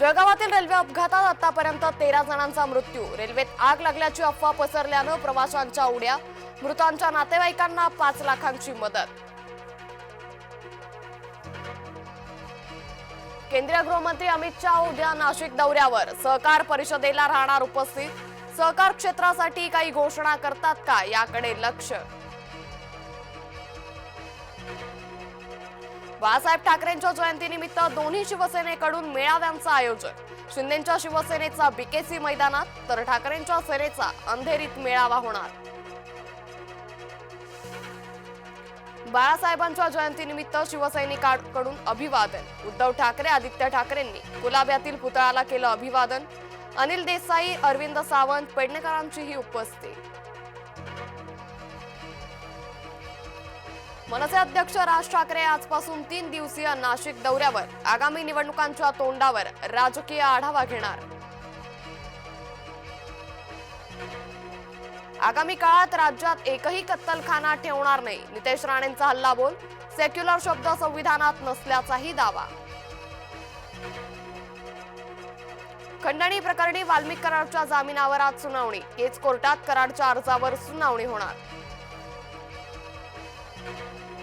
जळगावातील railway अपघातात आतापर्यंत तेरा जणांचा मृत्यू. रेल्वेत आग लागल्याची अफवा पसरल्यानं प्रवाशांच्या उड्या मृतांच्या नातेवाईकांना पाच लाखांची मदत. केंद्रीय गृहमंत्री अमित शहा उद्या नाशिक दौऱ्यावर. सहकार परिषदेला राहणार उपस्थित. सहकार क्षेत्रासाठी काही घोषणा करतात का? याकडे लक्ष. बाळासाहेब ठाकरेंच्या जयंतीनिमित्त दोन्ही शिवसेनेकडून मेळाव्यांचं आयोजन. शिंदेच्या शिवसेनेचा बीकेसी मैदानात तर ठाकरेंच्या सेनेचा अंधेरीत मेळावा होणार. बाळासाहेबांच्या जयंतीनिमित्त शिवसैनिकांकडून अभिवादन. उद्धव ठाकरे आदित्य ठाकरेंनी गुलाब्यातील पुतळ्याला केलं अभिवादन. अनिल देसाई अरविंद सावंत पेडणेकरांचीही उपस्थिती. मनसे अध्यक्ष राज ठाकरे आजपासून तीन दिवसीय नाशिक दौऱ्यावर. आगामी निवडणुकांच्या तोंडावर राजकीय आढावा घेणार. आगामी काळात राज्यात एकही कत्तलखाना ठेवणार नाही. नितेश राणेंचा हल्लाबोल सेक्युलर शब्द संविधानात नसल्याचाही दावा. खंडणी प्रकरणी वाल्मिक कराडच्या जामिनावर आज सुनावणी. केज कोर्टात कराडच्या अर्जावर सुनावणी होणार. Thank you.